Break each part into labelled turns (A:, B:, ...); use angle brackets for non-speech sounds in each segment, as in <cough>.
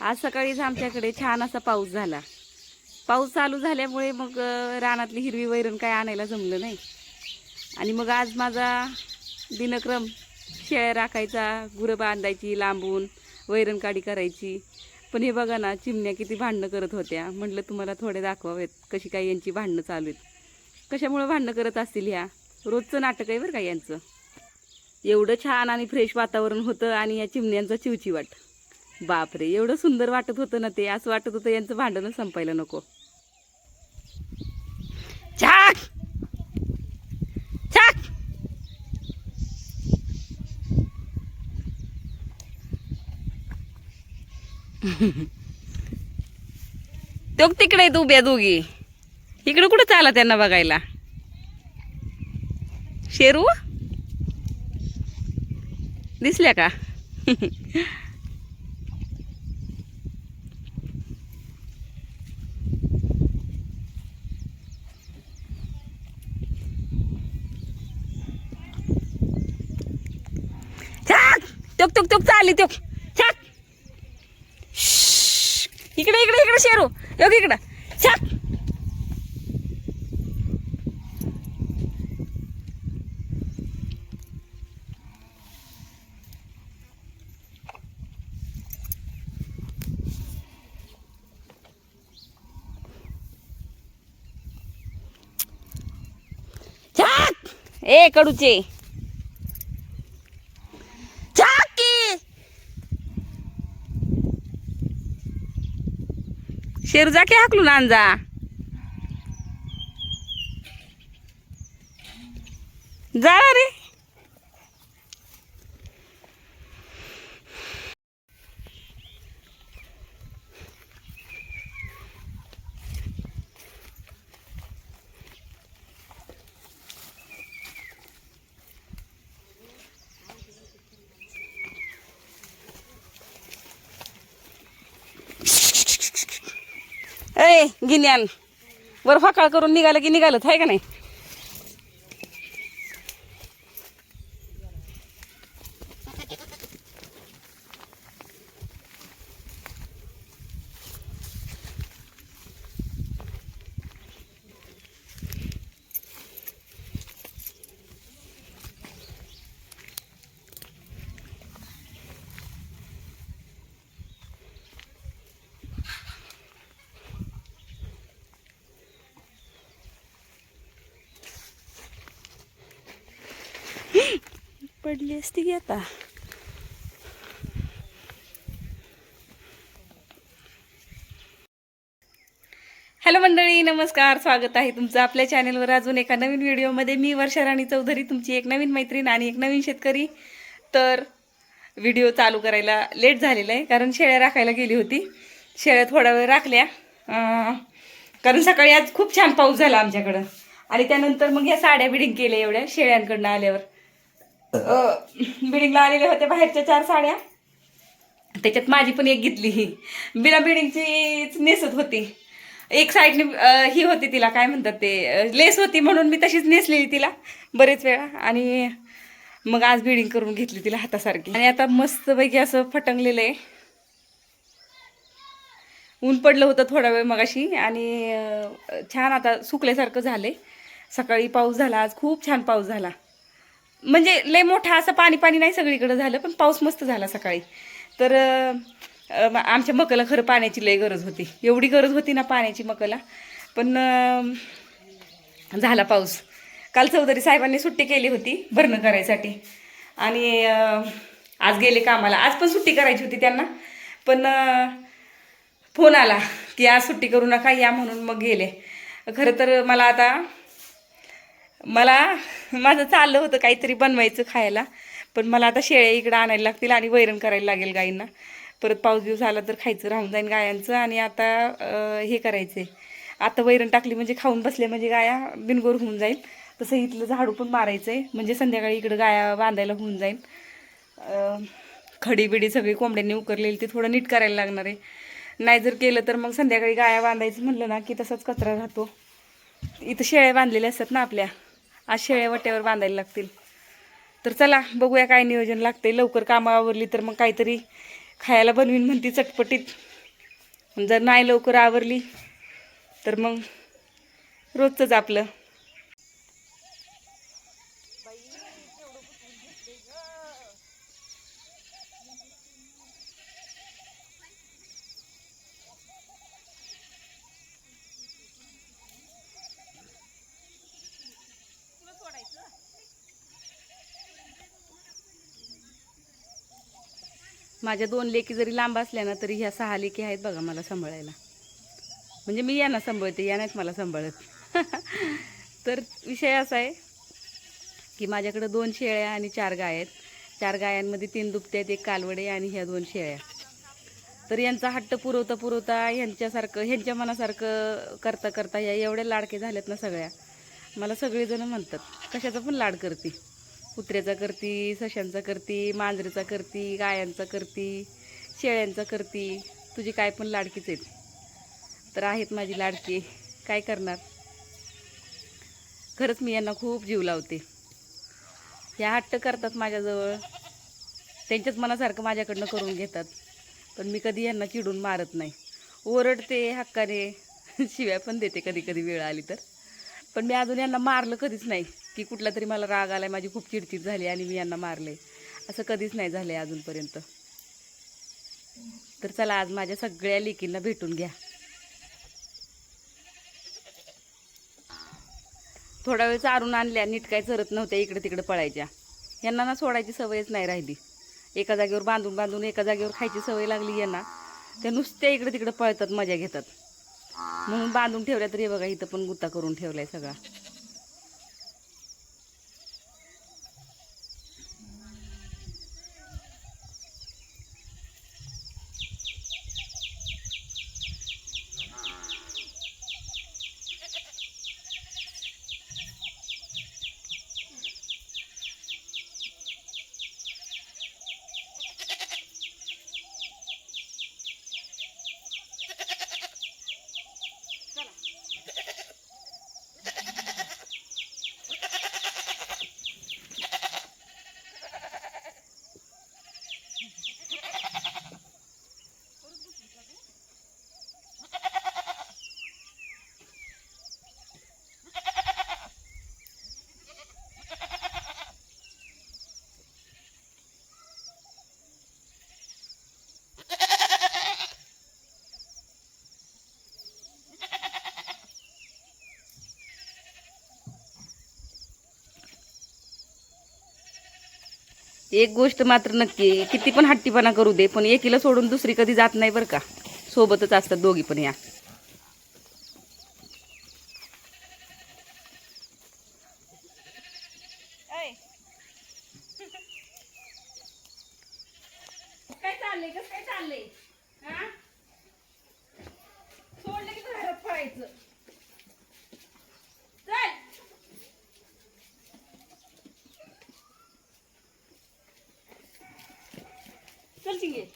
A: आज सकाळीच आमच्याकडे छान असा पाऊस झाला. पाऊस चालू झाल्यामुळे मग रानातली हिरवी वैरण काय आणायला जमलं नाही. आणि मग आज माझा दिनक्रम शेळ्या राखायचा गुरं बांधायची लांबून वैरण काडी करायची. पण हे बघा ना चिमण्या किती भांडणं करत होत्या. म्हटलं तुम्हाला थोडे दाखवावेत कशी काय यांची भांडणं चालू आहेत. कशामुळे भांडणं करत असतील ह्या? रोजचं नाटक आहे बरं का यांचं. एवढं छान आणि फ्रेश वातावरण होतं आणि या चिमण्यांचा चिवचिवाट. बापरे एवढं सुंदर वाटत होतं ना ते. असं वाटत होतं यांचं भांडणच संपायला नको. छाक! छाक! तो तिकडे आहेत उभ्या दोघी. इकडे कुठं चाला त्यांना बघायला? शेरू? दिसल्या का <laughs> छाक तुक तुक चालली तो छाक. इकडे इकडे इकडे शेरू. योग इकडं. छाक. छाक. ए कडूचे छाकी शेरू जा की हाकलून आणजा जा रे ए गिन्यान. वर फकाळ करून निघालं की निघालं आहे का नाही? पडली असती की आता? हॅलो मंडळी नमस्कार स्वागत आहे तुमचं आपल्या चॅनेलवर अजून एका नवीन व्हिडिओमध्ये मी वर्षा राणी चौधरी तुमची एक नवीन मैत्रीण आणि एक नवीन शेतकरी. तर व्हिडिओ चालू करायला लेट झालेला आहे कारण शेळ्या राखायला गेली होती. शेळ्या थोडा वेळ राखल्या. कारण सकाळी आज खूप छान पाऊस झाला आमच्याकडं. आणि त्यानंतर मग या साड्या बिडिंग केल्या एवढ्या शेळ्यांकडनं आल्यावर. बिडिंगला आलेल्या होत्या बाहेरच्या चार साड्या. त्याच्यात माझी पण एक घेतली ही. बिना बिडिंगचीच नेसत होती. एक साईडने ही होती तिला काय म्हणतात ते लेस होती म्हणून मी तशीच नेसलेली तिला बरेच वेळा. आणि मग आज बिडिंग करून घेतली तिला हातासारखी. आणि आता मस्तपैकी असं फटंगलेलं आहे. ऊन पडलं होतं थोडा वेळ मगाशी. आणि छान आता सुकल्यासारखं झालं सकाळी पाऊस झाला आज खूप छान पाऊस झाला. म्हणजे लय मोठा असं पाणी पाणी नाही सगळीकडे झालं पण पाऊस मस्त झाला सकाळी. तर आमच्या मकाला खरं पाण्याची लय गरज होती. एवढी गरज होती ना पाण्याची मकाला. पण झाला पाऊस. काल चौधरी साहेबांनी सुट्टी केली होती भरणं करायसाठी. आणि आज गेले कामाला. आज पण सुट्टी करायची होती त्यांना. पण फोन आला की आज सुट्टी करू नका या म्हणून मग गेले. खरं तर मला आता मला माझं चाललं होतं काहीतरी बनवायचं खायला पण मला आता शेळ्या इकडं आणायला लागतील आणि वैरण करायला लागेल गाईंना. परत पाऊस दिवस आला तर खायचं राहून जाईन गायांचं आणि आता हे करायचं आता वैरण टाकली म्हणजे खाऊन बसले म्हणजे गाया बिनगोर होऊन जाईल. तसं इथलं झाडू पण मारायचं आहे म्हणजे संध्याकाळी इकडं गाया बांधायला होऊन जाईल. खडी बिडी सगळी कोंबड्यांनी उकरलेली ते थोडं नीट करायला लागणार आहे. नाही जर केलं तर मग संध्याकाळी गाया बांधायचं म्हणलं ना की तसाच कचरा राहतो. इथं शेळ्या बांधलेल्या असतात ना आपल्या. आज शेळ्यावट्यावर बांधायला लागतील. तर चला बघूया काय नियोजन लागते लवकर कामं आवरली तर मग काहीतरी खायला बनवीन म्हणती चटपटीत. जर नाही लवकर आवरली तर मग रोजचंच आपलं. माझ्या दोन लेकी जरी लांब असल्या ना तरी ह्या सहा लेकी आहेत बघा मला सांभाळायला. म्हणजे मी यांना सांभाळते या नाहीत मला सांभाळत. <laughs> तर विषय असा आहे की माझ्याकडं दोन शेळ्या आणि चार गाय आहेत. चार गायांमध्ये तीन दुपते आहेत एक कालवडे आणि ह्या दोन शेळ्या. तर यांचा हट्ट पुरवता पुरवता ह्यांच्यासारखं ह्यांच्या मनासारखं करता करता या एवढ्या लाडके झाल्यात ना सगळ्या. मला सगळेजणं म्हणतात कशाचा पण लाड करते. कुत्र्याचा करती सशांचा करती मांजरीचा करती गायांचा करती शेळ्यांचा करती. तुझी काय पण लाडकीच आहेत. तर आहेत माझी लाडकी. काय करणार? खरंच मी यांना खूप जीव लावते. ह्या हट्ट करतात माझ्याजवळ. त्यांच्याच मनासारखं माझ्याकडनं करून घेतात. पण मी कधी यांना चिडून मारत नाही. ओरडते हक्काने. शिव्या पण देते कधी कधी वेळ आली तर. पण मी अजून यांना मारलं कधीच नाही की कुठला तरी मला राग आलाय माझी खूप चिडचिड झाली आणि मी यांना मारले असं कधीच नाही झालं आहे अजूनपर्यंत. तर चला आज माझ्या सगळ्या लेकींना भेटून घ्या. थोडा वेळ चारून आणल्या नीट काय चरत नव्हत्या इकडे तिकडे पळायच्या. यांना ना सोडायची सवयच नाही राहिली. एका जागेवर बांधून बांधून एका जागेवर खायची सवय लागली यांना. त्या नुसत्या इकडे तिकडे पळतात मजा घेतात. म्हणून बांधून ठेवल्या तरी हे बघा इथं पण गुत्ता करून ठेवलाय सगळा. एक गोष्ट मात्र नक्की आहे, किती पण हट्टीपणा करू दे पण एकीला सोडून दुसरी कधी जात नाही बरं का. सोबतच असतात दोघी पण या. चाललंय कसं काय चाललंय? सोडलं की घरात पळायचं चल चल चिंगे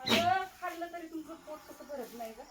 A: अगं, खाल्लं तरी तुमचं पोट कसं भरत नाही का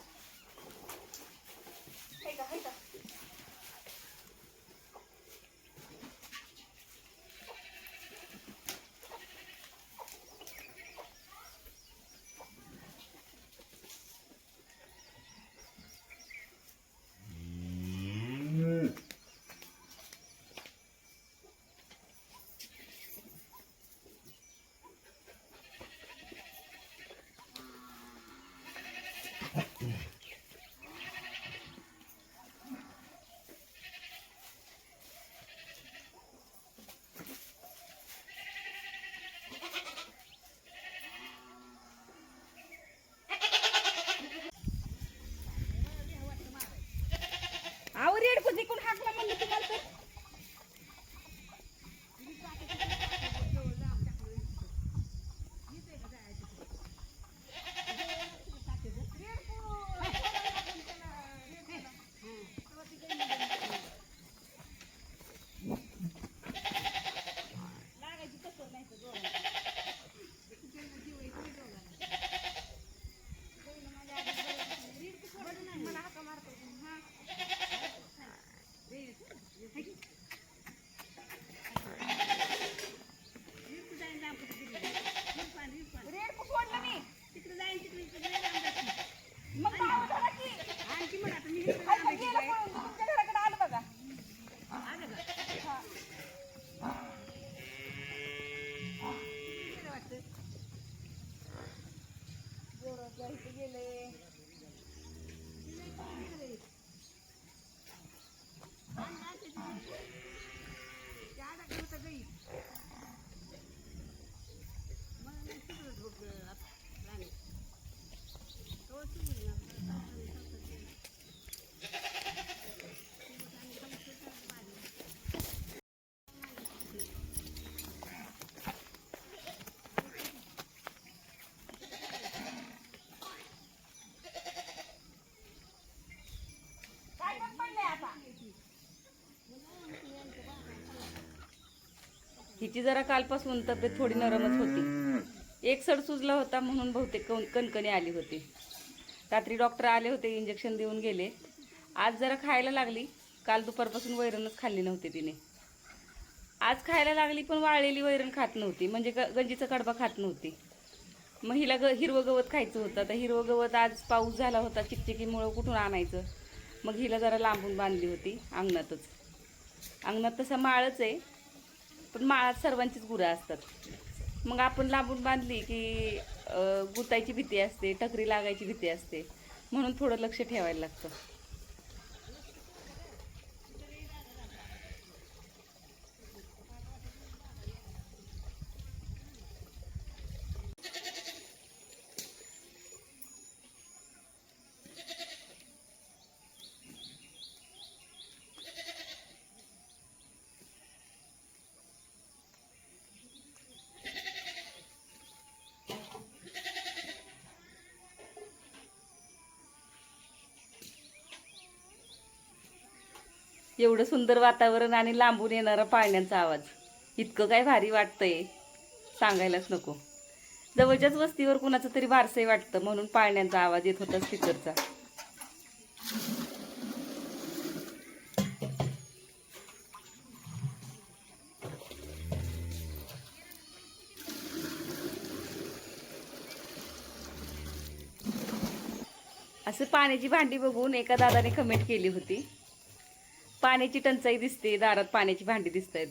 A: हिची जरा कालपासून तब्येत थोडी नरमच होती. एक सड सुजला होता म्हणून बहुतेक कण- कणकणी आली होती. रात्री डॉक्टर आले होते इंजेक्शन देऊन गेले. आज जरा खायला लागली. काल दुपारपासून वैरणच खाल्ली नव्हती तिने. आज खायला लागली पण वाळलेली वैरण खात नव्हती. म्हणजे ग गंजीचा कडबा खात नव्हती. मग हिला ग हिरवं गवत खायचं होतं. तर हिरवं गवत आज पाऊस झाला होता चिकचिकीमुळं कुठून आणायचं? मग हिला जरा लांबून बांधली होती अंगणातच. अंगणात तसं माळच आहे. पण माळात सर्वांचीच गुरं असतात. मग आपण लांबून बांधली की गुतायची भीती असते टकरी लागायची भीती असते. म्हणून थोडं लक्ष ठेवायला लागतं. एवढं सुंदर वातावरण आणि लांबून येणारा पाळण्यांचा आवाज. इतकं काय भारी वाटतंय. सांगायलाच नको. जवळच्याच वस्तीवर कुणाचं तरी बारसंही वाटतं म्हणून पाळण्यांचा आवाज येत होता स्पीकरचा. असं पाण्याची भांडी बघून एका दादाने कमेंट केली होती. पाण्याची टंचाई दिसते दारात पाण्याची भांडी दिसत आहेत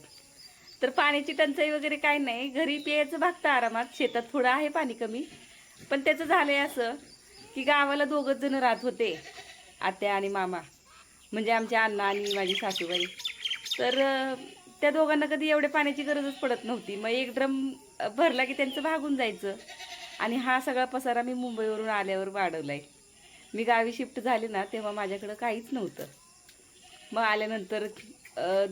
A: तर पाण्याची टंचाई वगैरे काय नाही. घरी प्यायचं भागतं आरामात शेतात थोडं आहे पाणी कमी. पण त्याचं झालं आहे असं की गावाला दोघंच जण राहत होते आत्या आणि मामा. म्हणजे आमच्या अण्णा आणि माझी सासूबाई. तर त्या दोघांना कधी एवढ्या पाण्याची गरजच पडत नव्हती. मग एक ड्रम भरला की त्यांचं भागून जायचं. आणि हा सगळा पसारा मी मुंबईवरून आल्यावर वाढवला आहे मी गावी शिफ्ट झाले ना तेव्हा माझ्याकडं काहीच नव्हतं. मग आल्यानंतर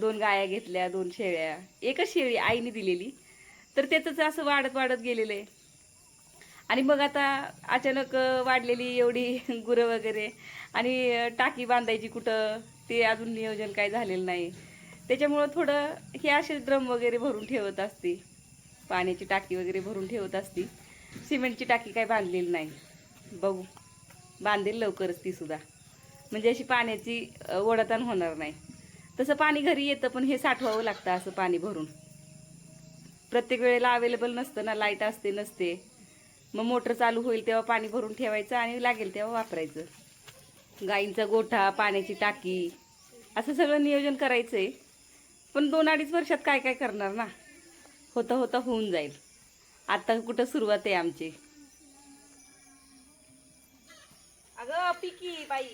A: दोन गाया घेतल्या दोन शेळ्या. एकच शेळी आईने दिलेली. तर त्याचंच असं वाढत वाढत गेलेलं आहे. आणि मग आता अचानक वाढलेली एवढी <laughs> गुरं वगैरे आणि टाकी बांधायची कुठं ते अजून नियोजन काय झालेलं नाही. त्याच्यामुळं थोडं हे असे ड्रम वगैरे भरून ठेवत असते. पाण्याची टाकी वगैरे भरून ठेवत असते. सिमेंटची टाकी काय बांधलेली नाही. बघू. बांधेल लवकरच ती सुद्धा. म्हणजे अशी पाण्याची अ, होणार नाही. तसं पाणी घरी येतं पण हे साठवावं लागतं असं पाणी भरून. प्रत्येक वेळेला अवेलेबल नसतं ना लाइट असते नसते. मग मोटर चालू होईल तेव्हा पाणी भरून ठेवायचं आणि लागेल तेव्हा वापरायचं. गाईंचा गोठा पाण्याची टाकी असं सगळं नियोजन करायचं आहे पण दोन अडीच वर्षात काय काय करणार ना? होता होता होऊन जाईल. आत्ता कुठं सुरुवात आहे आमची. अगं पिकी बाई.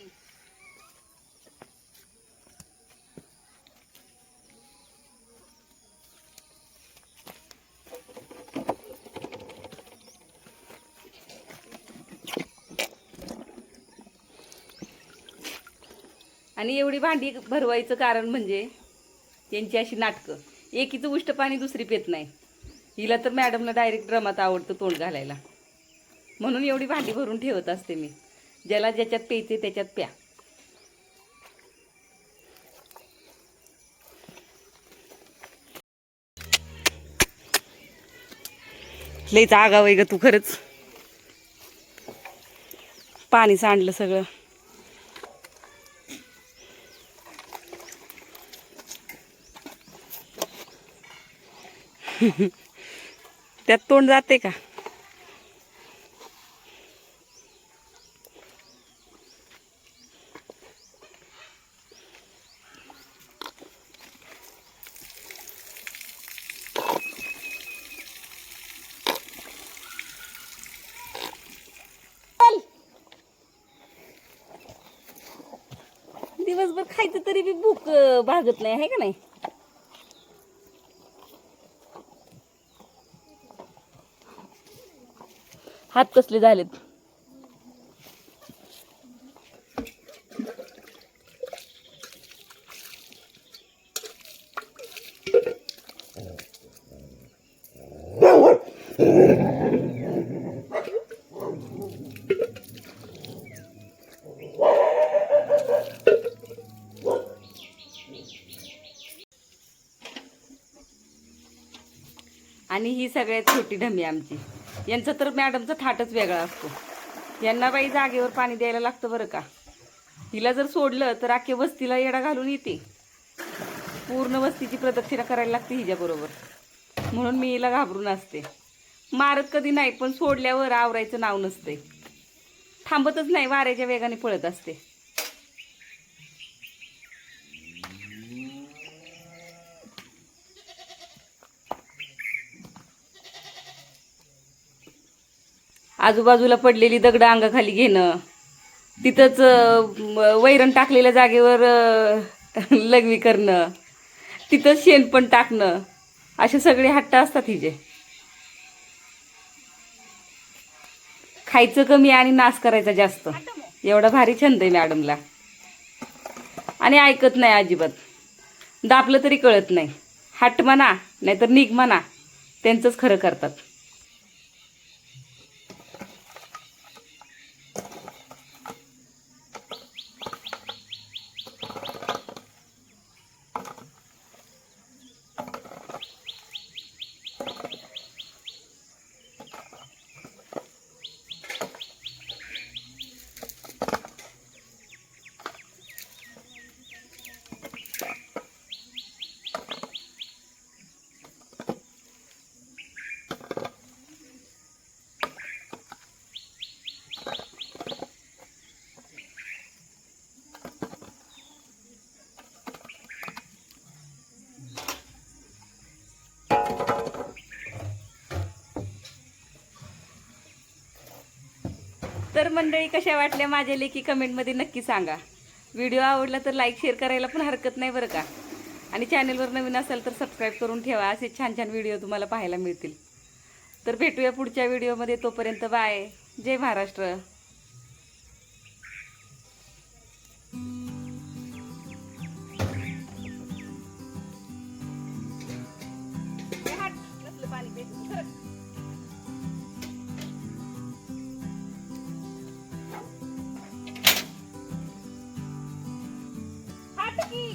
A: आणि एवढी भांडी भरवायचं कारण म्हणजे त्यांची अशी नाटकं. एकीचं उष्ट पाणी दुसरी पेत नाही. हिला तर मॅडमला डायरेक्ट ड्रमात आवडतं तोंड घालायला. म्हणून एवढी भांडी भरून ठेवत असते मी. ज्याला ज्याच्यात प्यायचे त्याच्यात प्या. लईच आगाव आहे ग तू खरंच. पाणी सांडलं सगळं. <laughs> त्यात तोंड जाते का? दिवसभर खायचं तरी बी भूक भागत नाही आहे का नाही? हात कसले झालेत? आणि ही सगळ्यात छोटी ढमी आमची. यांचं तर मॅडमचा थाटच वेगळा असतो. यांना बाई जागेवर पाणी द्यायला लागतं बरं का? हिला जर सोडलं तर अख्ख्या वस्तीला येडा घालून येते. पूर्ण वस्तीची प्रदक्षिणा करायला लागते हिच्याबरोबर. म्हणून मी हिला घाबरून असते. मारत कधी नाही पण सोडल्यावर आवरायचं नाव नसते. थांबतच नाही वाऱ्याच्या वेगाने पळत असते. आजूबाजूला पडलेली दगडं अंगाखाली घेणं. तिथंच वैरण टाकलेल्या जागेवर लघवी करणं. तिथंच शेण पण टाकणं. असे सगळे हट्ट असतात हिचे खायचं कमी आणि नाश करायचा जास्त. एवढा भारी छंद आहे मॅडमला. आणि ऐकत नाही अजिबात. दाबलं तरी कळत नाही. हट म्हणा नाहीतर निघ म्हणा. त्यांचंच खरं करतात. तर मंडळी कशा वाटल्या माझ्या लेखी कमेंटमध्ये नक्की सांगा. व्हिडिओ आवडला तर लाईक शेअर करायला पण हरकत नाही बरं का. आणि चॅनलवर नवीन असेल तर सबस्क्राईब करून ठेवा असे छान छान व्हिडिओ तुम्हाला पाहायला मिळतील. तर भेटूया पुढच्या व्हिडिओमध्ये तोपर्यंत बाय. जय महाराष्ट्र.
B: பாட்டுக்கு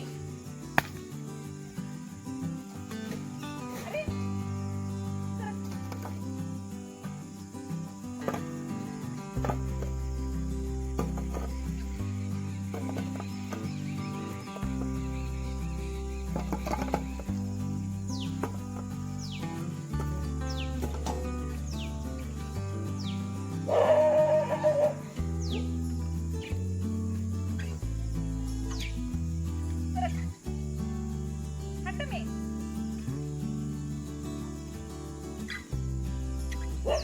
B: What?